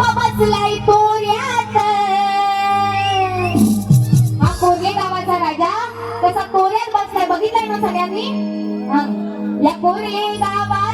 बसलाय कोऱ्यात हा कोरले गावाचा राजा. तसा कोऱ्यात बसलाय. बघितलाय ना सगळ्यांनी? या कोरले गावा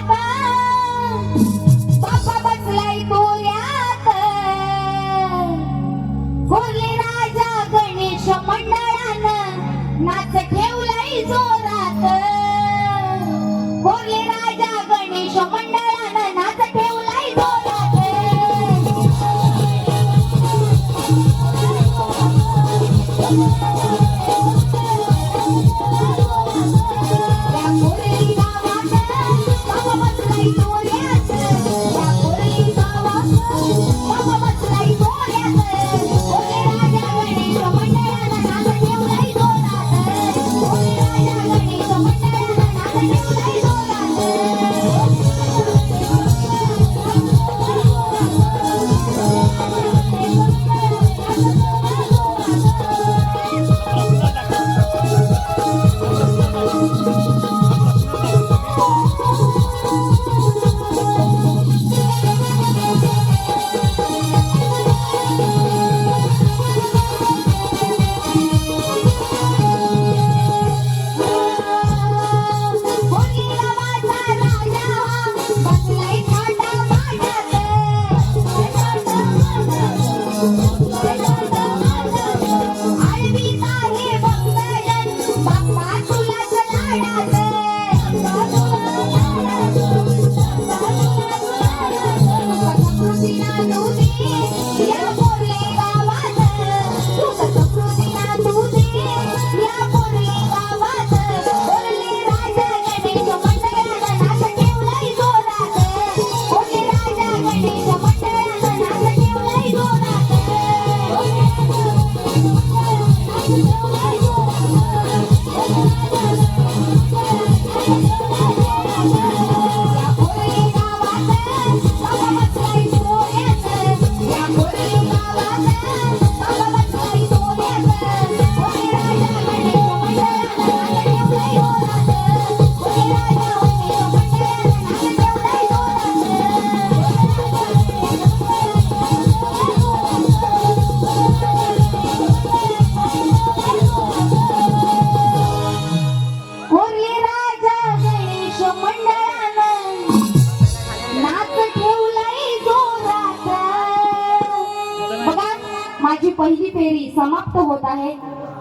पहिली फेरी समाप्त होत आहे.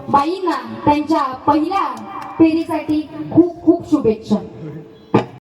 बाईंना त्यांच्या पहिल्या फेरीसाठी खूप खूप शुभेच्छा.